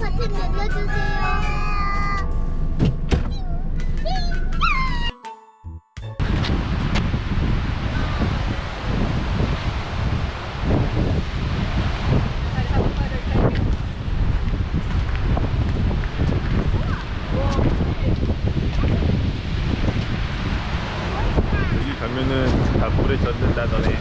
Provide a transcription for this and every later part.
버튼 눌러주세요. 여기 가면은 다 물에 젖는다 너네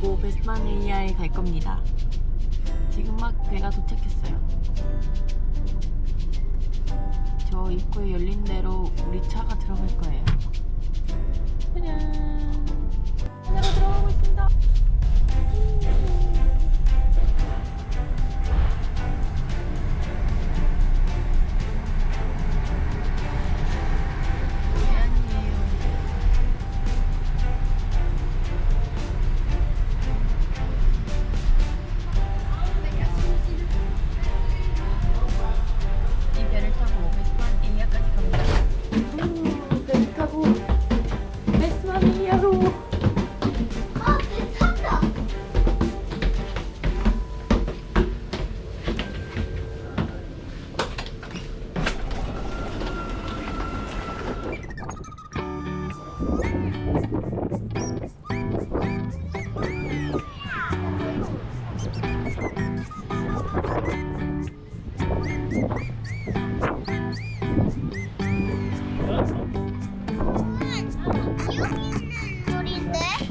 타고 베스마네이아에 갈 겁니다. 지금 막 배가 도착했어요. 저 입구에 열린 대로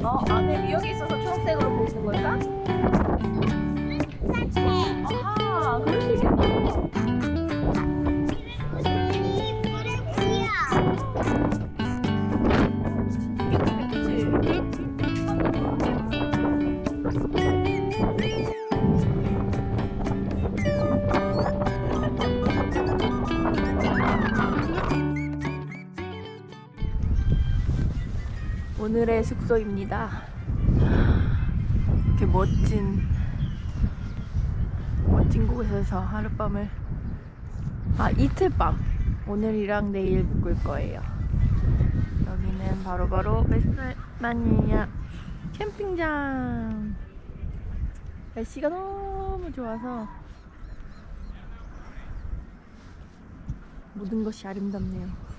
어 안에 미역이 있어서 초록색으로 보이는 걸까? 오늘의 숙소입니다. 이렇게 멋진 멋진 곳에서 하룻밤을 아 이틀밤 오늘이랑 내일 묵을 거예요. 여기는 바로바로 베스마니아 캠핑장. 날씨가 너무 좋아서 모든 것이 아름답네요.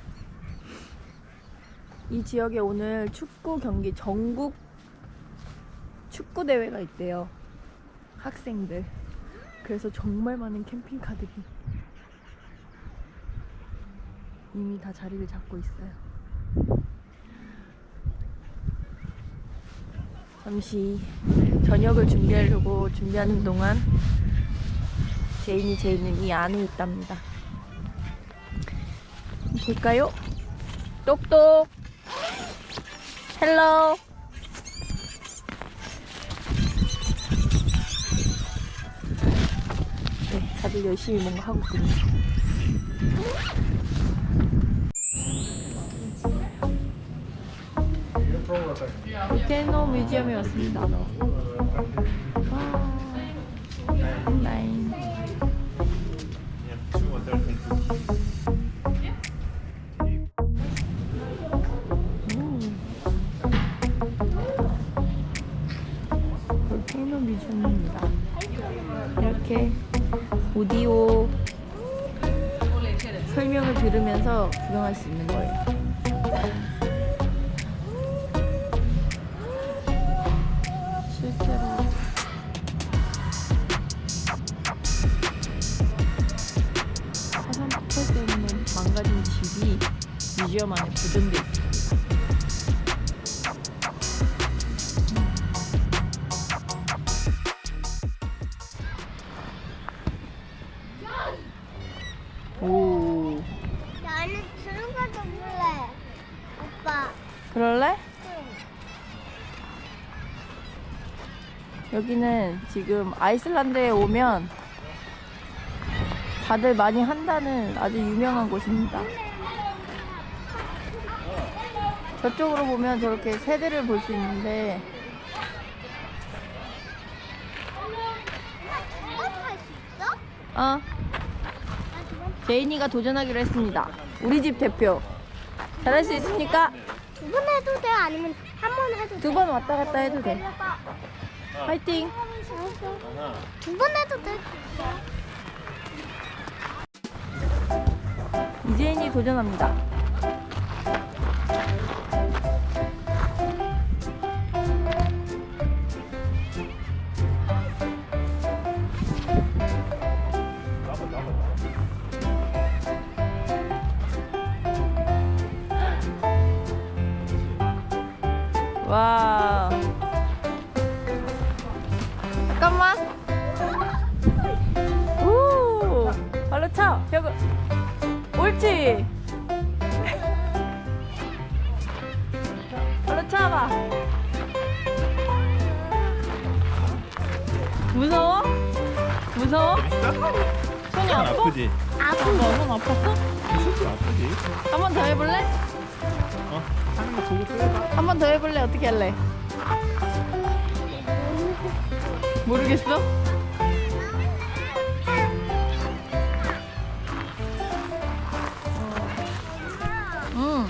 이 지역에 오늘 축구 경기 전국 축구 대회가 있대요. 학생들. 그래서 정말 많은 캠핑카들이 이미 다 자리를 잡고 있어요. 잠시 저녁을 준비하려고 준비하는 동안 제인이 제인은 이 안에 있답니다. 볼까요? 똑똑. 헬로. 네, 다들 열심히 뭔가 하고 있군요. 테노 뮤지엄에 왔습니다. 와, 나인. 이렇게 오디오 설명을 들으면서 구경할 수 있는 거예요. 실제로 화산 폭발 때문에 망가진 집이 뮤지엄 안에 보존돼 있습니 응. 여기는 지금 아이슬란드에 오면 다들 많이 한다는 아주 유명한 곳입니다. 저쪽으로 보면 저렇게 새들을 볼 수 있는데? 어 제인이가 도전하기로 했습니다. 우리 집 대표 잘할 수 있습니까? 두 번 해도 돼? 아니면 한 번 해도 돼? 두 번 왔다 갔다 해도 돼. 파이팅! 두 번 해도 돼? 이재인이 도전합니다. 와. 잠깐만. 오. 발로 차. 벽을. 옳지. 발로 차봐. 무서워? 무서워? 손이 아파? 아프지? 아프. 손 아팠어? 아프지? 한 번 더 해볼래? 한 번 더 해볼래? 어떻게 할래? 모르겠어? 응.